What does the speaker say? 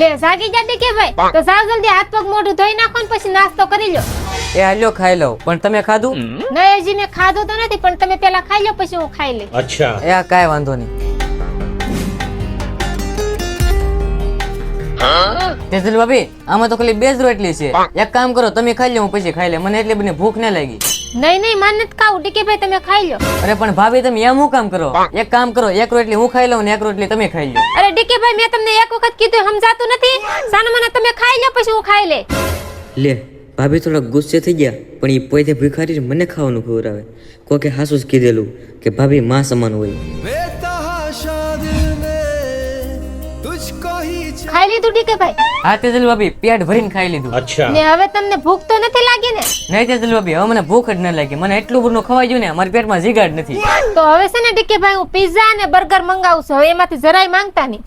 લે સાગી જાડી કે ભાઈ? તો સાવ જલ્દી હાથ પગ મોઢું ધોઈ નાખો ને પછી નાસ્તો કરી લો. એ હાલ્યો ખાઈ લઉં. પણ તમે ખાધું? નયજી મેં ખાધું તો નથી પણ તમે પેલા ખાઈ લો પછી હું ખાઈ લઈ અચ્છા. એ આ કાઈ વાંધો નહીં. તેજલ ભાભી આમાં તો ખાલી બે રોટલી છે. એક કામ કરો તમે ખાઈ લો પછી ખાઈ લે મને એટલી બધી ભૂખ ન લાગી. નહીં નહીં માન નથી ખાવું. ડીકે ભાઈ તમે ખાઈ લો. અરે પણ ભાભી તમે એમ હું કામ કરો? એક કામ કરો એક રોટલી હું ખાઈ લઉં ને એક રોટલી તમે ખાઈ લો. અરે ડીકે ભાઈ મેં તમને એક વખત કીધું સમજાતું નથી. સાના મને તમે ખાઈ લો પછી હું ખાઈ લે. લે ભાભી થોડા ગુસ્સે થઈ ગયા પણ એ પોતે ભિખારી મને ખાવાનું ખવડાવે. કોકે હાસુ જ કીધેલું કે ભાભી માં સમાન હોય. ખાઈ લીધું ડીકે ભાઈ? હા તેજલ ભાભી પેટ ભરીને ખાઈ લીધું. અચ્છા. ને હવે તમને ભૂખ તો નથી લાગી ને? નહીં તેજલ ભાભી હવે મને ભૂખ જ ન લાગી. મને એટલું બધું ખવાઈ ગયું ને મારા પેટમાં જીગાડ નથી. તો હવે છે ને ડીકે ભાઈ હું પિઝા અને બર્ગર મંગાવું છું. હવે એમાંથી જરાય માંગતા નહીં.